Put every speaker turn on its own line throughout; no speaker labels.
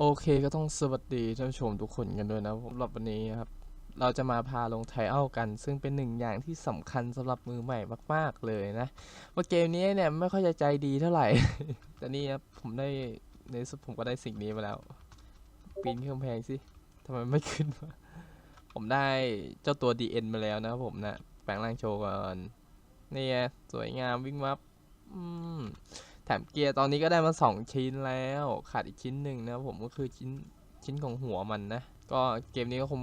โอเคก็ต้องสวัสดีท่านผู้ชมทุกคนกันด้วยนะสำหรับวันนี้ครับ เราจะมาพาลงไทเอากัน ซึ่งเป็นหนึ่งอย่างที่สำคัญสำหรับมือใหม่มาก ๆ เลยนะ ว่าเกมนี้เนี่ยไม่ค่อยจะใจดีเท่าไหร่ แต่นี่ครับผมได้ในสุดผมก็ได้สิ่งนี้มาแล้ว ปีนขึ้นกำแพงสิทำไมไม่ขึ้นวะผมได้เจ้าตัว DN มาแล้วนะครับผมนะ แปลงร่างโชว์ก่อนนี่สวยงามวิ่งวับ อืม แถมเกียร์ตอนนี้ก็ได้มาสองชิ้นแล้วขาดอีกชิ้นหนึ่งนะผมก็คือชิ้นชิ้นของหัวมันนะ ก็เกมนี้ก็คง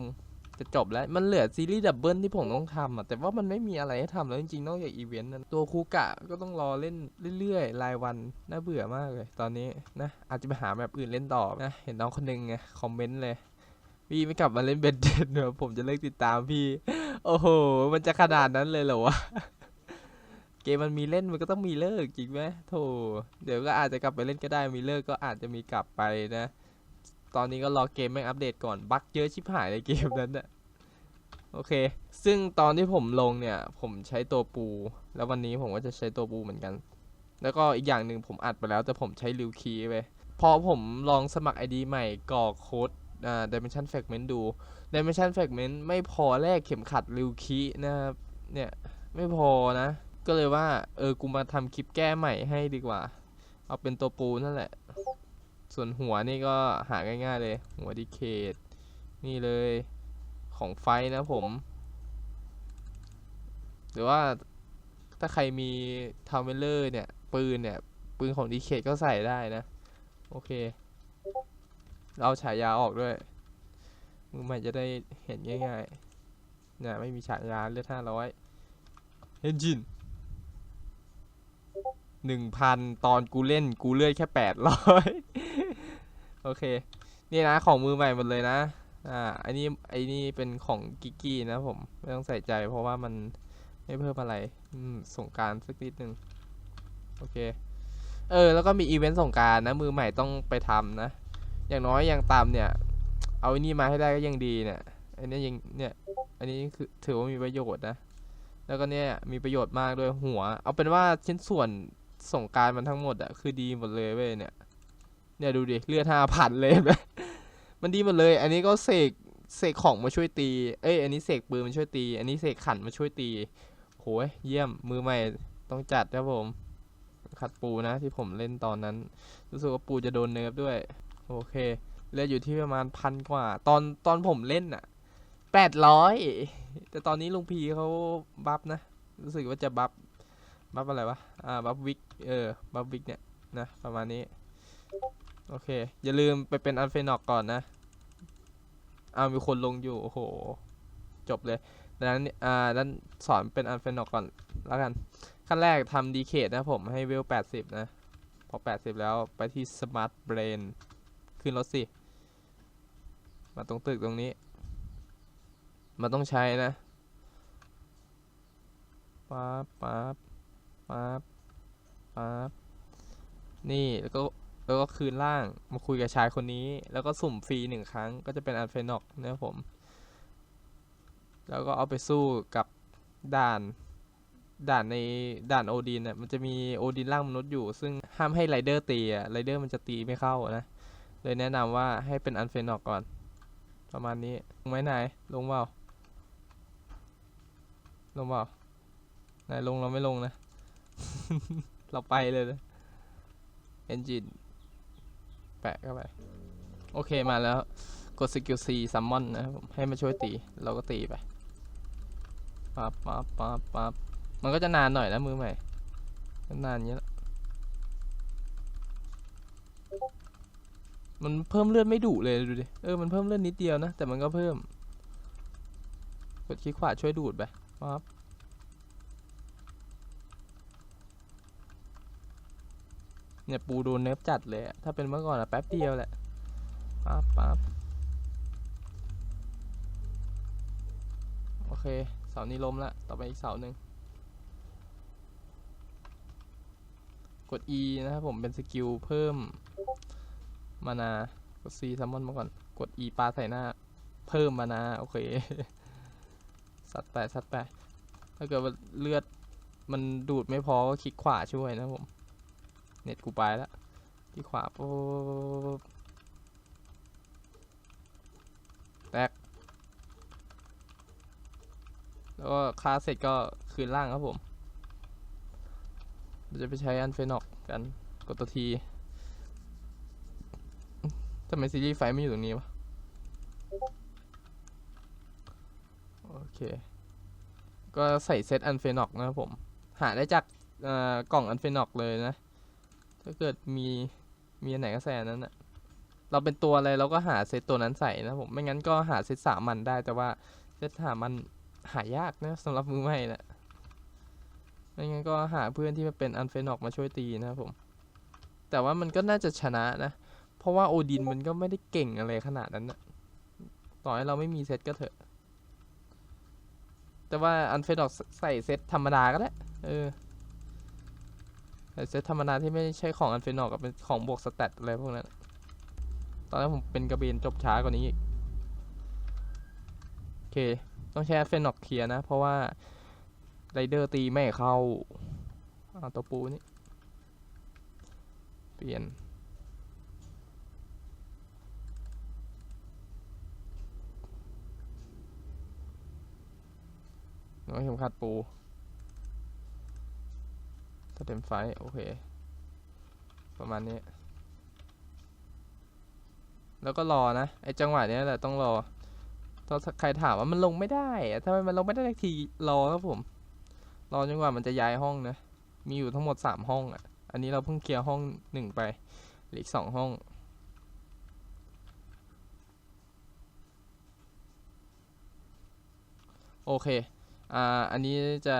จะจบแล้ว มันเหลือซีรีส์ดับเบิลที่ผมต้องทำอะ แต่ว่ามันไม่มีอะไรให้ทำแล้วจริงๆ นอกจากอีเวนต์นั้นตัวคูกะก็ต้องรอเล่นเรื่อยๆ รายวัน น่าเบื่อมากเลย ตอนนี้นะ อาจจะไปหาแบบอื่นเล่นต่อนะ เห็นน้องคนหนึงไงคอมเมนต์เลย พี่ไม่กลับมาเล่นเบนเดนเนอะผมจะเลิกติดตามพี่ โอ้โห มันจะขนาดนั้นเลยเหรอวะ เกมมันมีเล่นมันก็ต้องมีเลิกจริงไหมโธ่เดี๋ยวก็อาจจะกลับไปเล่นก็ได้มีเลิกก็อาจจะมีกลับไปนะ ตอนนี้ก็รอเกมแม่งอัปเดตก่อนบั๊กเยอะชิบหายในเกมนั้นนะโอเค ซึ่งตอนที่ผมลงเนี่ย ผมใช้ตัวปู แล้ววันนี้ผมก็จะใช้ตัวปูเหมือนกัน แล้วก็อีกอย่างหนึ่งผมอัดไปแล้วแต่ผมใช้ริวคีไปพอผมลองสมัคร ID ใหม่กรอกโค้ดอ่า dimension fragment ดู dimension fragment ไม่พอแลกเข็มขัดริวคีนะครับเนี่ย ไม่พอนะ ก็เลยว่า เออ กูมาทำคลิปแก้ใหม่ให้ดีกว่า เอาเป็นตัวปูนั่นแหละ ส่วนหัวนี่ก็หาง่ายๆเลย หัวดีเคทนี่เลยของไฟนะผม หรือว่าถ้าใครมีทาวเวลเลอร์เนี่ย ปืนเนี่ย ปืนของดีเคทก็ใส่ได้นะ โอเค เราฉายาออกด้วยมือใหม่จะได้เห็นง่ายๆเนี่ยไม่มีฉายาเลือดห้าร้อยเอนจิน หนึ่งพันตอนกูเล่นกูเลื่อยแค่แปดร้อยโอเค นี่นะของมือใหม่หมดเลยนะ อ่าอันนี้ไอ้นี่เป็นของกิกกี้นะผม ไม่ต้องใส่ใจเพราะว่ามันไม่เพิ่มอะไร อืมสงการสักนิดนึง โอเค เออ แล้วก็มีอีเวนต์ส่งการนะ มือใหม่ต้องไปทำนะ อย่างน้อยอย่างตามเนี่ย เอาอันนี้มาให้ได้ก็ยังดีเนี่ย อันนี้ยังเนี่ย อันนี้คือถือว่ามีประโยชน์นะ แล้วก็เนี่ยมีประโยชน์มากด้วยหัว เอาเป็นว่าชิ้นส่วน ส่งกรารมันทั้งหมดอะคือดีหมดเลยเว้ยเนี่ย เนี่ยดูดิเลือดห้าพันเลยนไหมมันดีหมดเลย อันนี้ก็เสกเสกของมาช่วยตี เอ้ย อันนี้เสกปืนมาช่วยตี อันนี้เสกขันมาช่วยตีโหยเยี่ยมมือใหม่ต้องจัดครับผม ขัดปูนะที่ผมเล่นตอนนั้น รู้สึกว่าปูจะโดนเนิร์ฟด้วย โอเคเลือดอยู่ที่ประมาณพันกว่า ตอนตอนผมเล่นอะแปดร้อยแต่ตอนนี้ลุงพีเขาบัฟนะ รู้สึกว่าจะบัฟบัฟอะไรวะ อ่า บัฟวิก เออบัฟวิกเนี่ยนะประมาณนี้ โอเค อย่าลืมไปเป็นอันเฟนอกก่อนนะอ้าวมีคนลงอยู่ โอ้โห จบเลยดังนั้นอ่านั้นสอนเป็นอันเฟนอกก่อนแล้วกัน ขั้นแรกทำดีเคทนะผมให้เวลแปดสิบนะ พอแปดสิบแล้วไปที่สมาร์ทเบรนขึ้นรถสิ มาตรงตึกตรงนี้ มันต้องใช้นะป๊าป๊าบปั๊บ ปั๊บนี่แล้วก็แล้วก็คืนล่างมาคุยกับชายคนนี้ แล้วก็สุ่มฟรีหนึ่งครั้งก็จะเป็นอันเฟนอกนะครับผม แล้วก็เอาไปสู้กับด่านด่านในด่านโอดินเนี่ยมันจะมีโอดินล่างมนุษย์อยู่ ซึ่งห้ามให้ไรเดอร์ตีอะไรเดอร์มันจะตีไม่เข้านะ เลยแนะนำว่าให้เป็นอันเฟนอกก่อน ประมาณนี้ลงไหมนายลงเปล่าลงเปล่านายลงเราไม่ลงนะ เราไปเลยนะ engine แปะเข้าไป โอเคมาแล้ว กดสกิล C ซัมมอนนะครับผมให้มาช่วยตี เราก็ตีไปปั๊บปั๊บปั๊บปั๊บมันก็จะนานหน่อยนะมือใหม่นานางเงี้ยแหละมันเพิ่มเลือดไม่ดุเลยดูดิเออมันเพิ่มเลือดนิดเดียวนะ แต่มันก็เพิ่ม กดคลิกขวาช่วยดูดไปปั๊บ เนี่ยปูโดนเนิร์ฟจัดเลย ถ้าเป็นเมื่อก่อนอะแป๊บเดียวแหละปั๊บปั๊บโอเคเสานี้ล้มละ ต่อไปอีกเสาหนึ่งกด E นะครับผมเป็นสกิลเพิ่มมานากด C ซัมมอนมาก่อน กด E ปลาใส่หน้า เพิ่มมานา โอเค สัดไปสัดไปถ้าเกิดว่าเลือดมันดูดไม่พอก็คลิกขวาช่วยนะผม เน็ตกูไปแล้วที่ขวาปุ๊บแตกแล้วก็คาเสร็จก็คืนล่างครับผมเราจะไปใช้อันเฟนอกกันกดตัวทีทำไมซีรีส์ไฟไม่อยู่ตรงนี้วะ โอเค ก็ใส่เซตอันเฟนอกนะครับผม หาได้จากกล่องอันเฟนอกเลยนะ ถ้าเกิดมีมีอันไหนก็ใส่อันนั้นนะเราเป็นตัวอะไรเราก็หาเซตตัวนั้นใส่นะผมไม่งั้นก็หาเซตสามันได้แต่ว่าเซตสามันหายากนะสำหรับมือใหม่นะไม่งั้นก็หาเพื่อนที่มาเป็นอันเฟนอกมาช่วยตีนะครับผม แต่ว่ามันก็น่าจะชนะนะ เพราะว่าโอดินมันก็ไม่ได้เก่งอะไรขนาดนั้นนะต่อให้เราไม่มีเซตก็เถอะ แต่ว่าอันเฟดอกใส่เซตธรรมดาก็ได้ เออ เซตธรรมดาที่ไม่ใช่ของอันเฟดอกกับเป็นของบวกสแตทอะไรพวกนั้น ตอนแรกผมเป็นกระเบนจบช้ากว่านี้อีก โอเค ต้องใช้อันเฟดอกเคลียนะ เพราะว่าไรเดอร์ตีไม่เข้าเอาตัวปูนี่ เปลี่ยนน้องเข็มขัดปู ถ้าเต็มไฟโอเค ประมาณนี้ แล้วก็รอนะ ไอจังหวะนี้แหละต้องรอถ้าใครถามว่ามันลงไม่ได้ทำไมมันลงไม่ได้ทีรอครับผม รอจนกว่ามันจะย้ายห้องนะ มีอยู่ทั้งหมดสามห้องอะ อันนี้เราเพิ่งเคลียร์ห้องหนึ่งไปเหลืออีกสองห้องโอเค อ่า อันนี้จะ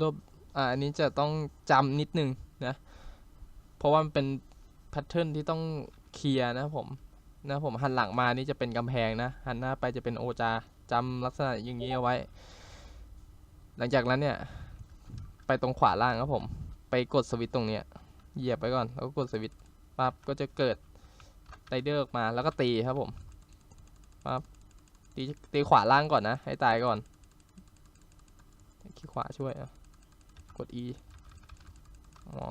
รวบ อ่าอันนี้จะต้องจำนิดนึงนะ เพราะว่ามันเป็นแพทเทิร์นที่ต้องเคลียร์นะผมนะผมหันหลังมานี่จะเป็นกำแพงนะ หันหน้าไปจะเป็นโอจาจำลักษณะอย่างนี้เอาไว้ หลังจากนั้นเนี่ย ไปตรงขวาล่างครับผม ไปกดสวิตช์ตรงเนี้ยเหยียบไปก่อนแล้วก็กดสวิตช์ปั๊บก็จะเกิดไรเดอร์ออกมาแล้วก็ตีครับผมปั๊บตีตีขวาล่างก่อนนะ ให้ตายก่อนคลิกขวาช่วยอะ กด E อ๋อ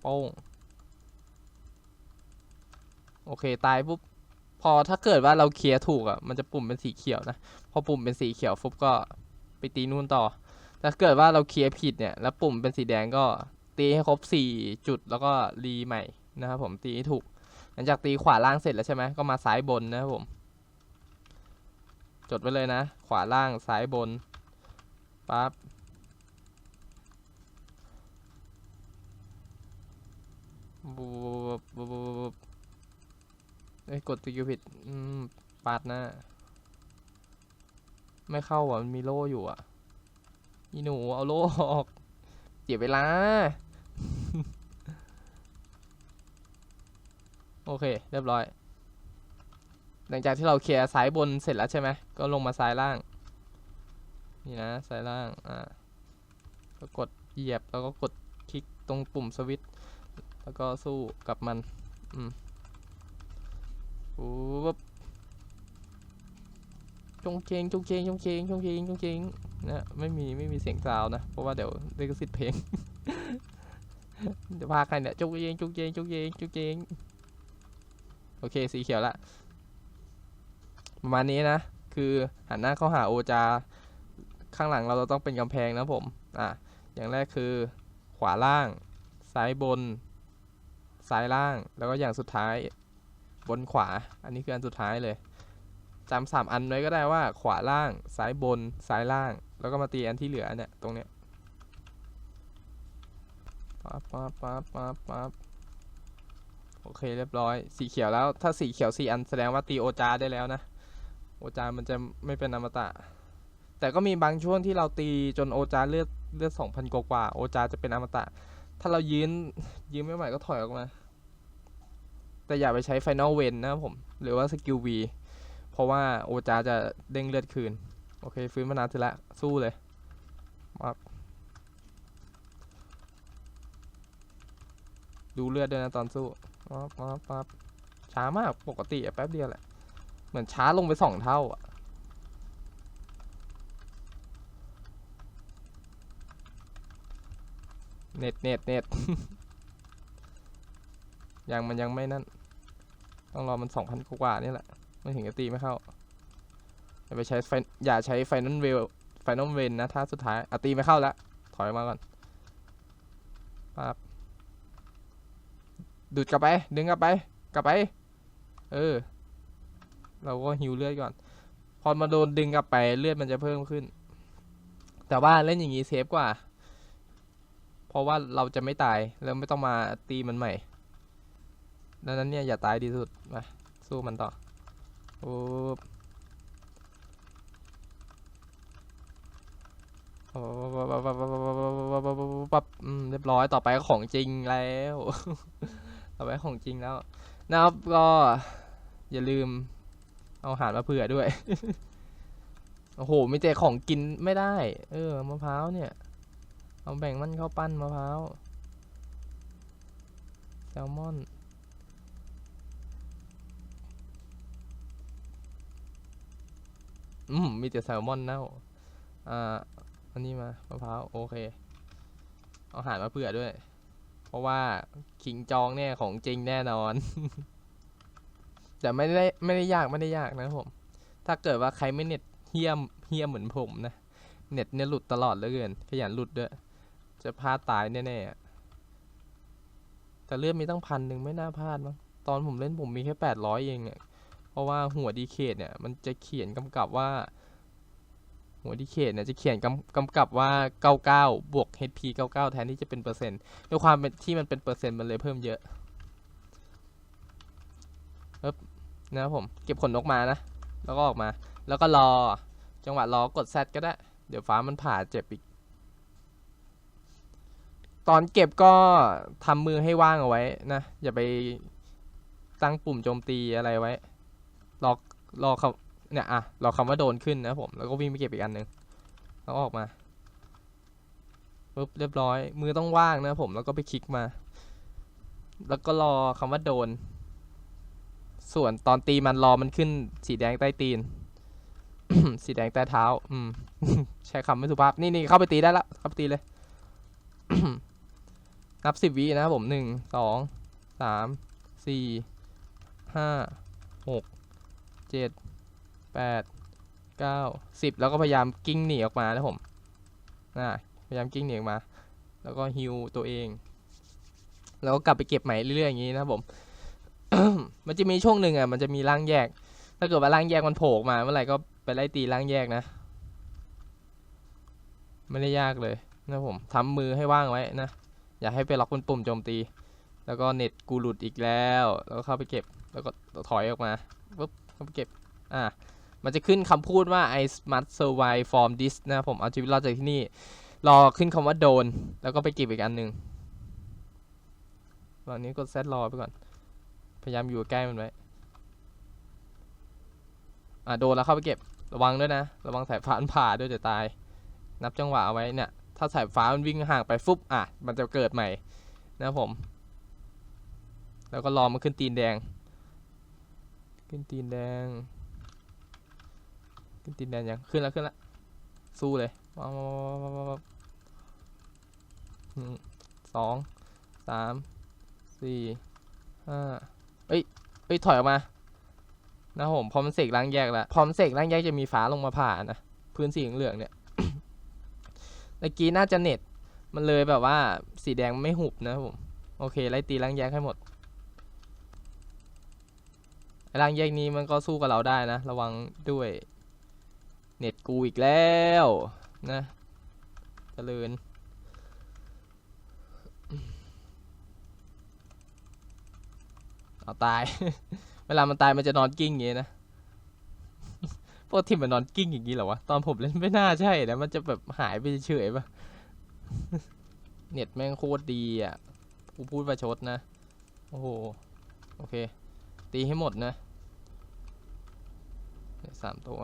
โป้งโอเค ตายปุ๊บ พอถ้าเกิดว่าเราเคลียร์ถูกอะ มันจะปุ่มเป็นสีเขียวนะ พอปุ่มเป็นสีเขียวฟุบก็ไปตีนู่นต่อแต่ถ้าเกิดว่าเราเคลียร์ผิดเนี่ย แล้วปุ่มเป็นสีแดงก็ตีให้ครบสี่จุดแล้วก็รีใหม่นะครับผม ตีให้ถูก หลังจากตีขวาล่างเสร็จแล้วใช่ไหม ก็มาซ้ายบนนะครับผม จดไว้เลยนะ ขวาล่างซ้ายบนปั๊บบบูบบูบเอ้ยกดตะกิ้ผิด อืมปาดหน้า ไม่เข้าอะมันมีโล่อยู่อะอีหนูเอาโล่ออกเสียเวลา โอเค เรียบร้อย หลังจากที่เราเคลียร์ซ้ายบนเสร็จแล้วใช่ไหม ก็ลงมาซ้ายล่าง นี่นะซ้ายล่าง อ่า ก็กดเหยียบแล้วก็กดคลิกตรงปุ่มสวิตช์แล้วก็สู้กับมัน อืม ปุ๊บจงเจงจงเจงจงเจงจงเจงจงเจงนะไม่มีไม่มีเสียงซาวนะ เพราะว่าเดี๋ยวลิขสิทธิ์เพลงเดี๋ยวพาใครเนี่ยจงเจงจงเจงจงเจงจงเจงโอเคสีเขียวละประมาณนี้นะ คือหันหน้าเข้าหาโอจา ข้างหลังเราจะต้องเป็นกำแพงนะผมอะอย่างแรกคือขวาล่าง ซ้ายบน ซ้ายล่างแล้วก็อย่างสุดท้าย บนขวา อันนี้คืออันสุดท้ายเลยจำสามอันไว้ก็ได้ว่าขวาล่าง ซ้ายบน ซ้ายล่าง แล้วก็มาตีอันที่เหลือเนี่ย ตรงเนี้ยปั๊บปั๊บปั๊บปั๊บปั๊บโอเคเรียบร้อย สีเขียวแล้ว ถ้าสีเขียวสี่อันแสดงว่าตีโอจาได้แล้วนะ โอจามันจะไม่เป็นอมตะ แต่ก็มีบางช่วงที่เราตีจนโอจาเลือดเลือดสองพันกว่า โอจาจะเป็นอมตะ ถ้าเรายืนยืนไม่ไหวก็ถอยออกมา แต่อย่าไปใช้ไฟนอลเวนนะครับผม หรือว่าสกิลวีเพราะว่าโอจาจะเด้งเลือดคืน โอเค ฟื้นมานานทีละ สู้เลยปั๊บดูเลือดด้วยนะตอนสู้ปั๊บปั๊บปั๊บช้ามากปกติแป๊บเดียวแหละ เหมือนช้าลงไปสองเท่าอะเน็ตเน็ตเน็ต ยังมันยังไม่นั่น ต้องรอมันสองพันกว่านี่แหละ ไม่ถึงจะตีไม่เข้า อย่าไปใช้ไฟอย่าใช้ไฟนอลเวลไฟนอลเวนนะท่าสุดท้ายอะตีไม่เข้าแล้วถอยมาก่อนปั๊บดูดกลับไป ดึงกลับไป กลับไป เออ เราก็ฮิวเลือดก่อน พอมาโดนดึงกลับไปเลือดมันจะเพิ่มขึ้น แต่ว่าเล่นอย่างนี้เซฟกว่า เพราะว่าเราจะไม่ตาย แล้วไม่ต้องมาตีมันใหม่ ดังนั้นเนี่ยอย่าตายดีสุดมาสู้มันต่อโอ้ปั๊บอืมเรียบร้อยต่อไปก็ของจริงแล้ว ต่อไปของจริงแล้ว นะครับก็อย่าลืมเอาอาหารมาเผื่อด้วย โอ้โหไมีแต่ของกินไม่ได้ เออมะพร้าวเนี่ย เอาแบ่งมันเข้าปั้นมะพร้าวแซลมอน อืมมีแต่แซลมอนเน่าอ่าอันนี้มามะพร้าวโอเค เอาอาหารมาเผื่อด้วย เพราะว่าคิงจองเนี่ยของจริงแน่นอน แต่ไม่ได้ไม่ได้ยากไม่ได้ยากนะผม ถ้าเกิดว่าใครไม่เน็ตเฮี้ยมเฮี้ยมเหมือนผมนะเน็ตเนี่ยหลุดตลอดเหลือเกินขยันหลุดด้วย จะพลาดตายแน่ๆแต่เลือดมีตั้งพันหนึ่งไม่น่าพลาดมั้งตอนผมเล่นผมมีแค่แปดร้อยเองอะ เพราะว่าหัวดีเคทเนี่ยมันจะเขียนกำกับว่า หัวดีเคทเนี่ยจะเขียนกำกำกับว่า 99 บวก HP 99 แทนที่จะเป็นเปอร์เซ็นต์ด้วยความที่มันเป็นเปอร์เซ็นต์มันเลยเพิ่มเยอะปึ๊บนะครับผมเก็บขนนกมานะ แล้วก็ออกมา แล้วก็รอจังหวะรอกด Z ก็ได้ เดี๋ยวฟ้ามันผ่าเจ็บอีก ตอนเก็บก็ทำมือให้ว่างเอาไว้นะ อย่าไปตั้งปุ่มโจมตีอะไรไว้ รอรอคำเนี่ยอะรอคำว่าโดนขึ้นนะผมแล้วก็วิ่งไปเก็บอีกอันหนึ่งแล้วออกมาปุ๊บเรียบร้อย มือต้องว่างนะผมแล้วก็ไปคลิกมา แล้วก็รอคำว่าโดน ส่วนตอนตีมันรอมันขึ้น สีแดงใต้ตีน สีแดงใต้เท้า อืม ใช้คำไม่สุภาพ นี่นี่เข้าไปตีได้แล้วเข้าไปตีเลย นับสิบวินะครับผมหนึ่งสองสามสี่ห้าหก เจ็ดแปดเก้าสิบแล้วก็พยายามกิ้งหนีออกมานะครับผมนะพยายามกิ้งหนีออกมา แล้วก็ฮิวตัวเอง แล้วก็กลับไปเก็บใหม่เรื่อยๆอย่างนี้นะผม มันจะมีช่วงหนึ่งอะมันจะมีร่างแยก ถ้าเกิดว่าร่างแยกมันโผล่มาเมื่อไหร่ก็ไปไล่ตีร่างแยกนะ ไม่ได้ยากเลยนะผมทำมือให้ว่างไว้นะอย่าให้ไปล็อกบนปุ่มโจมตี แล้วก็เน็ตกูหลุดอีกแล้ว แล้วก็เข้าไปเก็บ แล้วก็ถอยออกมาปุ๊บ เข้าไปเก็บ อ่า มันจะขึ้นคำพูดว่า I must survive from this นะผมเอาชีวิตรอดจากที่นี่ รอขึ้นคำว่าโดน แล้วก็ไปเก็บอีกอันหนึ่งตอนนี้กดเซตรอไปก่อน พยายามอยู่ใกล้มันไว้ อ่าโดนแล้วเข้าไปเก็บ ระวังด้วยนะ ระวังสายฟ้ามันผ่าด้วยจะตาย นับจังหวะเอาไว้เนี่ย ถ้าสายฟ้ามันวิ่งห่างไปฟุบอะ มันจะเกิดใหม่นะผม แล้วก็รอมันขึ้นตีนแดง ขึ้นตีนแดง ขึ้นตีนแดงยังขึ้นแล้วขึ้นแล้วสู้เลยว้าวว้าวว้าวว้าวว้าวหนึ่งสองสามสี่ห้าเอ้ยเอ้ยถอยออกมานะผมพอมเสกล้างแยกแล้วพร้อมเสกล้างแยกจะมีฟ้าลงมาผ่านนะพื้นสีเหลืองเนี่ยเมื่อกี้น่าจะเน็ต มันเลยแบบว่าสีแดงไม่หุบนะผม โอเค ไล่ตีล้างแยกให้หมด ไอ้ล้างแยกนี้มันก็สู้กับเราได้นะ ระวังด้วย เน็ตกูอีกแล้วนะเจริญเอาตาย เวลามันตายมันจะนอนกิ้งอย่างงี้นะ พวกที่มันนอนกิ้งอย่างนี้เหรอวะ ตอนผมเล่นไม่น่าใช่นะมันจะแบบหายไปเฉยปะเน็ตแม่งโคตรดีอะ กูพูดประชดนะ โอ้โห โอเค ตีให้หมดนะสามตัว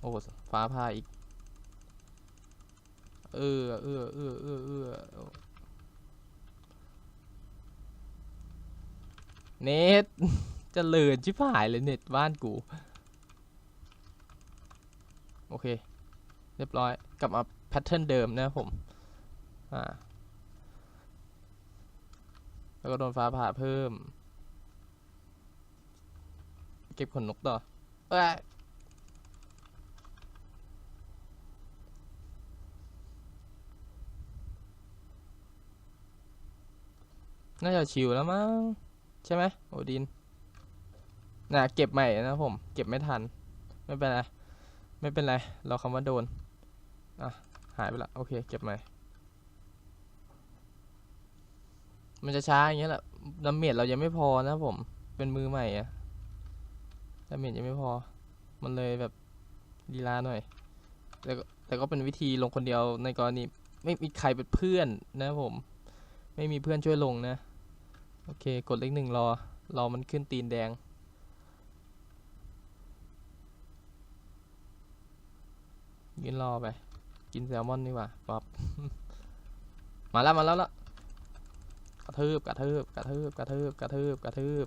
โอ้โหฟ้าผ่าอีก เออเออเออเออเออเน็ตจะเลินชิบหายเลยเน็ตบ้านกู โอเค เรียบร้อย กลับมาแพทเทิร์นเดิมนะผม อ่า แล้วก็โดนฟ้าผ่าเพิ่ม เก็บขนนกต่อเอ้ยน่าจะชิวแล้วมั้งใช่ไหมโอดินน่ะเก็บใหม่นะผม เก็บไม่ทัน ไม่เป็นไร ไม่เป็นไร เราคำว่าโดน อะ หายไปละ โอเค เก็บใหม่ มันจะช้าอย่างเงี้ยแหละดาเมจเรายังไม่พอนะผม เป็นมือใหม่อะดาเมจยังไม่พอ มันเลยแบบลีลาหน่อย แต่ก็แต่ก็เป็นวิธีลงคนเดียวในกรณีไม่มีใครเป็นเพื่อนนะผม ไม่มีเพื่อนช่วยลงนะ โอเค กดเลขหนึ่งรอ รอมันขึ้นตีนแดง ยืนรอไป กินแซลมอนดีกว่าป๊อปมาแล้วมาแล้วละ ระทืบกระทืบกระทืบกระทืบกระทืบกระทืบ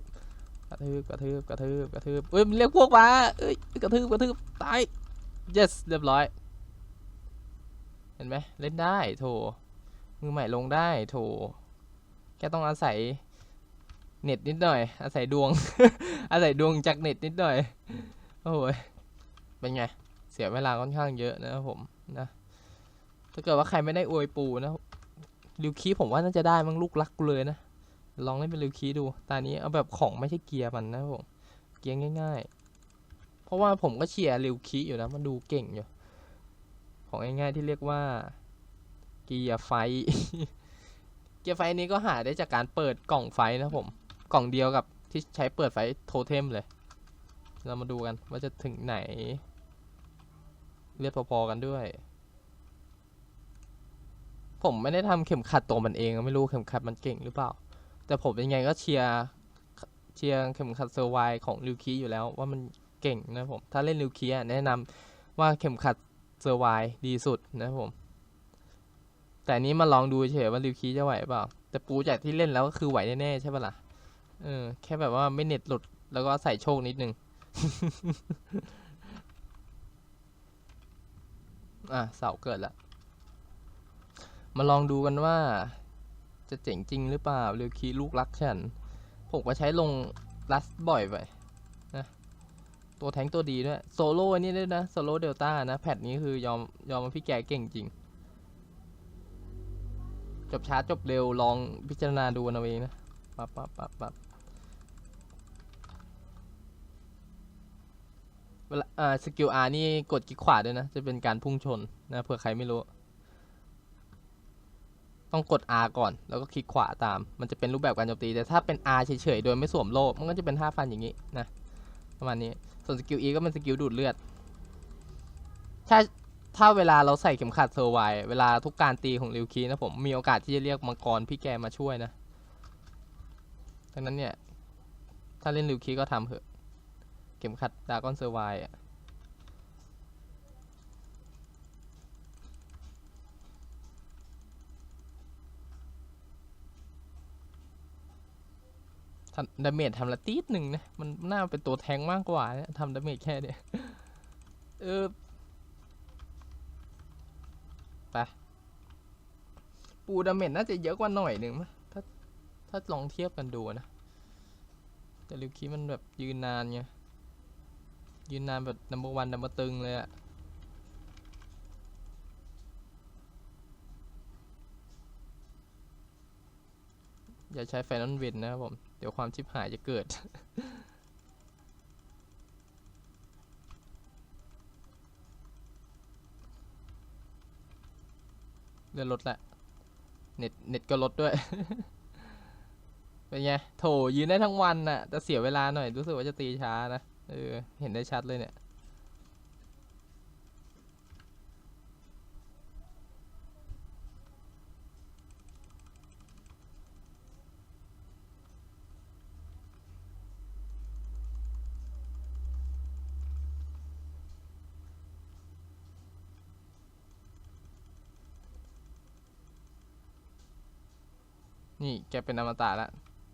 กระทืบกระทืบกระทืบกระทืบเอ้ยเรียกพวกมาเอ้ยกระทืบกระทืบตาย yes เรียบร้อย เห็นไหมเล่นได้โถมือใหม่ลงได้โถแค่ต้องอาศัยเน็ตนิดหน่อย อาศัยดวง อาศัยดวงจากเน็ตนิดหน่อย โอ้ย เป็นไง เสียเวลาค่อนข้างเยอะนะครับผมนะ ถ้าเกิดว่าใครไม่ได้อวยปูนะ ริวคีผมว่าน่าจะได้มั้งลูกรักกูเลยนะ ลองเล่นเป็นริวคีดูตอนนี้เอาแบบของไม่ใช่เกียร์มันนะผม เกียร์ง่าย ๆ เพราะว่าผมก็เชียร์ริวคีอยู่นะ มันดูเก่งอยู่ ของง่ายๆที่เรียกว่า เกียร์ไฟ เกียร์ไฟนี้ก็หาได้จากการเปิดกล่องไฟนะผม กล่องเดียวกับที่ใช้เปิดไฟโทเทมเลย เรามาดูกันว่าจะถึงไหน เลือดพอๆกันด้วย ผมไม่ได้ทำเข็มขัดตัวมันเองไม่รู้เข็มขัดมันเก่งหรือเปล่า แต่ผมยังไงก็เชียร์เชียร์เข็มขัดเซอร์ไวของลิวคีอยู่แล้วว่ามันเก่งนะผมถ้าเล่นลิวคีแนะนำว่าเข็มขัดเซอร์ไวดีสุดนะผม แต่นนี้มาลองดูเฉยว่าลิวคีจะไหวเปล่าแต่ปูจากที่เล่นแล้วก็คือไหวแน่ๆใช่ปะล่ะเออแค่แบบว่าไม่เน็ตหลุดแล้วก็ใส่โชคนิดนึงอะเสาเกิดละ มาลองดูกันว่า จะเจ๋งจริงหรือเปล่าเรือคีลูกรักฉัน ผมก็ใช้ลงลัสบ่อยไปนะตัวแทงค์ตัวดีด้วยโซโล่อันนี้ด้วยนะโซโล่เดลต้านะแพทนี้คือยอมยอมว่าพี่แกเก่งจริง จบช้าจบเร็วลองพิจารณาดูเอาเองนะปั๊บปั๊บปั๊บปั๊บเวลาสกิล R นี่กดคลิกขวาด้วยนะ จะเป็นการพุ่งชนนะเผื่อใครไม่รู้ ต้องกด R ก่อน แล้วก็คลิกขวาตาม มันจะเป็นรูปแบบการโจมตี แต่ถ้าเป็น R เฉยๆ โดยไม่สวมโล่ มันก็จะเป็นท่าฟันอย่างนี้นะ ประมาณนี้ ส่วนสกิล E ก็เป็นสกิลดูดเลือด ถ้าถ้าเวลาเราใส่เข็มขัดเซอร์ไวเวลาทุกการตีของริวคีนะผม มีโอกาสที่จะเรียกมังกรพี่แกมาช่วยนะ ดังนั้นเนี่ย ถ้าเล่นริวคีก็ทำเถอะ เข็มขัดดากอนเซอร์ไวอะ ดาเมจทำละตีดหนึ่งนะ มันน่าเป็นตัวแทงมากกว่าเนี่ยทำดาเมจแค่เนี่ยเออไปปูดาเมจน่าจะเยอะกว่าหน่อยหนึ่งมั้ยถ้าถ้าลองเทียบกันดูนะแต่ลิวคีมันแบบยืนนานไงยืนนานแบบนัมเบอร์วันนัมเบอร์ตึงเลยอะ อย่าใช้ไฟนอลเวนนะครับผม เดี๋ยวความชิบหายจะเกิดเลื่อลดละ เน็ตเน็ตก็ลดด้วย เป็นไง โถยืนได้ทั้งวันน่ะ แต่เสียเวลาหน่อย รู้สึกว่าจะตีช้านะ เออ เห็นได้ชัดเลยเนี่ย นี่แกเป็นอมตะแล้ว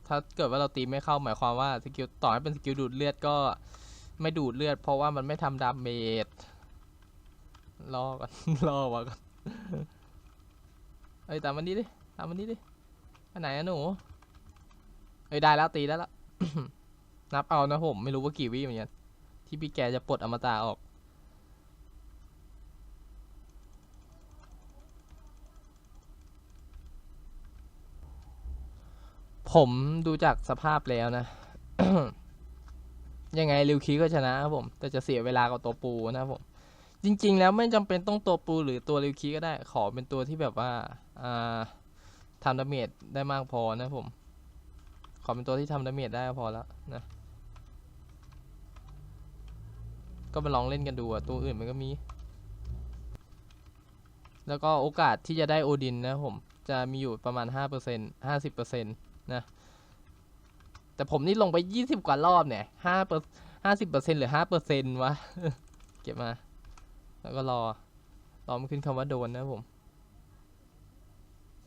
ถ้าเกิดว่าเราตีไม่เข้าหมายความว่าสกิลต่อให้เป็นสกิลดูดเลือดก็ไม่ดูดเลือด เพราะว่ามันไม่ทำดาเมจรอก่อนรอวะก่อนเอ้ยตามมันนี้ดิตามมันนี้ดิอันไหนอะหนูเอ้ยได้แล้วตีได้แล้วนับเอานะผมไม่รู้ว่ากี่วิเหมือนกันที่พี่แกจะปลดอมตะออก ผมดูจากสภาพแล้วนะ ยังไงริวคีก็ชนะครับผม แต่จะเสียเวลากับตัวปูนะครับผม จริง ๆ แล้วไม่จำเป็นต้องตัวปูหรือตัวริวคีก็ได้ ขอเป็นตัวที่แบบว่าอ่าทำดาเมจได้มากพอนะผม ขอเป็นตัวที่ทำดาเมจได้พอแล้วนะ ก็มาลองเล่นกันดูตัวอื่นมันก็มี แล้วก็โอกาสที่จะได้โอดินนะผม จะมีอยู่ประมาณ 5% 50% นะแต่ผมนี่ลงไป 20 กว่ารอบเนี่ย5เปอร์50%หรือ5%วะ เก็บมา แล้วก็รอ รอมันขึ้นคำว่าโดนนะผม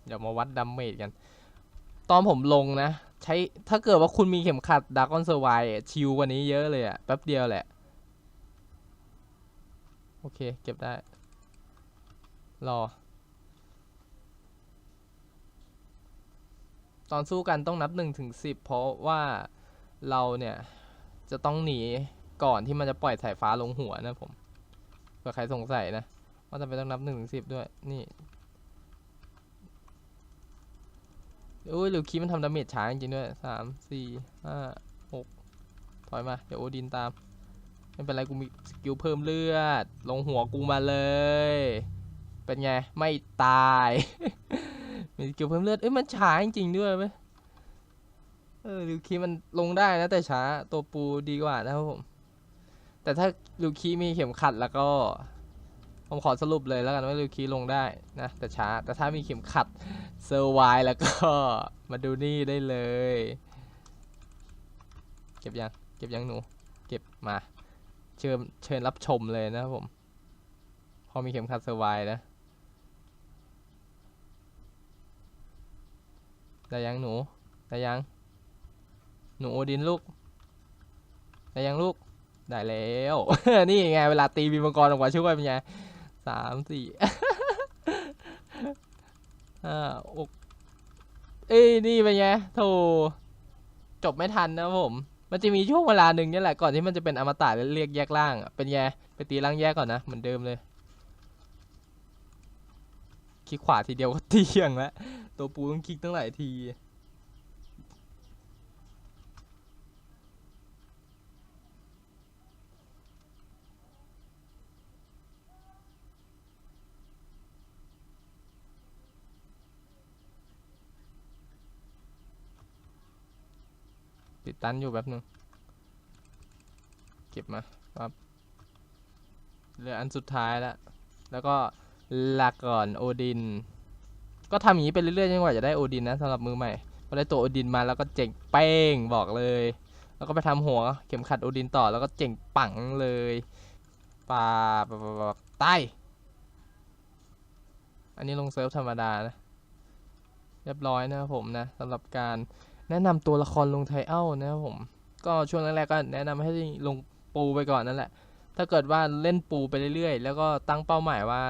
เดี๋ยวมาวัดดัมเมจกัน ตอนผมลงนะ ใช้ ถ้าเกิดว่าคุณมีเข็มขัดดากอนเซอร์ไวชิวกว่านี้เยอะเลยอะแป๊บเดียวแหละ โอเค เก็บได้ รอ ตอนสู้กันต้องนับหนึ่งถึงสิบเพราะว่าเราเนี่ยจะต้องหนีก่อนที่มันจะปล่อยสายฟ้าลงหัวนะผมเผื่อใครสงสัยนะว่าจะไปต้องนับหนึ่งถึงสิบด้วย นี่อุ้ยหรือคีมันทำดาเมจช้าจริงด้วยสามสี่ห้าหกถอยมา เดี๋ยวโอดินตาม ไม่เป็นไรกูมีสกิลเพิ่มเลือด ลงหัวกูมาเลย เป็นไง ไม่ตาย มีสกิลเพิ่มเลือดเอ้ยมันช้าจริงๆด้วยไหมเออลิวคีมันลงได้นะแต่ช้าตัวปูดีกว่านะครับผม แต่ถ้าลิวคีมีเข็มขัดแล้วก็ ผมขอสรุปเลยแล้วกันว่าลิวคีลงได้นะแต่ช้า แต่ถ้ามีเข็มขัดเซอร์ไวแล้วก็มาดูนี่ได้เลย เก็บยังเก็บยังหนู เก็บมา เชิญเชิญรับชมเลยนะครับผม พอมีเข็มขัดเซอร์ไวนะ ได้ยังหนู ได้ยัง หนูโอดินลูก ได้ยังลูก ได้แล้ว นี่ไงเวลาตีบีมังกรออกมาช่วยเป็นไงสามสี่ห้าหกเอ้ยนี่เป็นไงโธ่จบไม่ทันนะผม มันจะมีช่วงเวลาหนึ่งนี่แหละก่อนที่มันจะเป็นอมตะแล้วเรียกแยกล่าง เป็นไงไปตีล่างแยกก่อนนะเหมือนเดิมเลยคลิกขวาทีเดียวก็เที่ยงแล้ว ตัวปูต้องคลิกตั้งหลายที ติดตันอยู่แป๊บนึง เก็บมาครับเหลืออันสุดท้ายแล้ว แล้วก็ลาก่อนโอดิน ก็ทำอย่างนี้ไปเรื่อยๆจนกว่าจะได้โอดินนะสำหรับมือใหม่พอได้ตัวโอดินมาแล้วก็เจ๋งเป้งบอกเลย แล้วก็ไปทำหัวเข็มขัดโอดินต่อแล้วก็เจ๋งปังเลยปาปาปาปาตายอันนี้ลงเซิร์ฟธรรมดานะเรียบร้อยนะครับผมนะสำหรับการแนะนำตัวละครลงไทเอ้านะครับผม ก็ช่วงแรกๆก็แนะนำให้ลงปูไปก่อนนั่นแหละ ถ้าเกิดว่าเล่นปูไปเรื่อยๆ แล้วก็ตั้งเป้าหมายว่า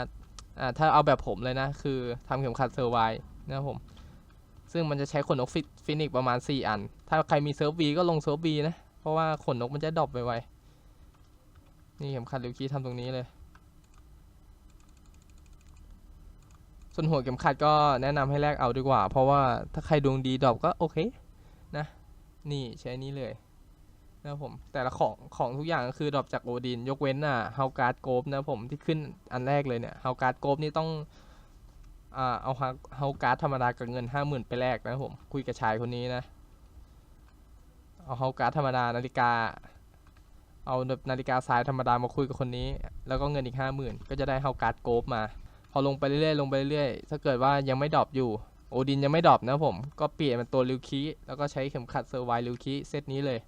อ่าถ้าเอาแบบผมเลยนะ คือทำเข็มขัดเซอร์ไวนะครับผม ซึ่งมันจะใช้ขนนกฟิฟนิกประมาณ 4 อัน ถ้าใครมีเซิร์ฟวีก็ลงเซิร์ฟวีนะ เพราะว่าขนนกมันจะดรอปไวๆนี่เข็มขัดลิวคีทำตรงนี้เลย ส่วนหัวเข็มขัดก็แนะนำให้แลกเอาดีกว่า เพราะว่าถ้าใครดวงดีดรอปก็โอเคนะ นี่ใช้นี้เลย นะผมแต่ละของของทุกอย่างก็คือดรอปจากโอดิน ยกเว้นอะเฮาการ์ดโกบนะผมที่ขึ้นอันแรกเลยเนี่ยเฮาการ์ดโกบนี่ต้องอ่าเอาเฮาการ์ดธรรมดากับเงินห้าหมื่นไปแลกนะผมคุยกับชายคนนี้นะเอาเฮาการ์ดธรรมดานาฬิกา เอานาฬิกาทรายธรรมดามาคุยกับคนนี้ แล้วก็เงินอีกห้าหมื่นก็จะได้เฮาการ์ดโกบมา พอลงไปเรื่อยๆลงไปเรื่อยๆถ้าเกิดว่ายังไม่ดรอปอยู่โอดินยังไม่ดรอปนะผมก็เปลี่ยนเป็นตัวริวคิแล้วก็ใช้เข็มขัดเซอร์ไวริวคิเซตนี้เลย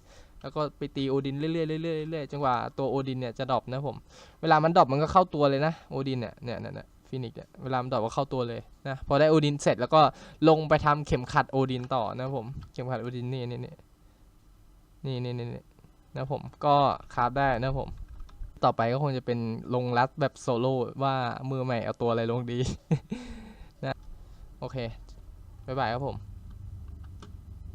แล้วก็ไปตีโอดินเรื่อยๆเรื่อยๆเรื่อยๆจนกว่าตัวโอดินเนี่ยจะดรอปนะผม เวลามันดรอปมันก็เข้าตัวเลยนะโอดินเนี่ยเนี่ยเนี่ยฟินิกเนี่ยเวลามันดรอปก็เข้าตัวเลยนะพอได้โอดินเสร็จแล้วก็ลงไปทำเข็มขัดโอดินต่อนะผมเข็มขัดโอดินนี่นี่นี่นี่นี่นี่นะผมก็คราฟได้นะผม ต่อไปก็คงจะเป็นลงรัดแบบโซโล่ว่ามือใหม่เอาตัวอะไรลงดีนะโอเคบ๊ายบายครับผม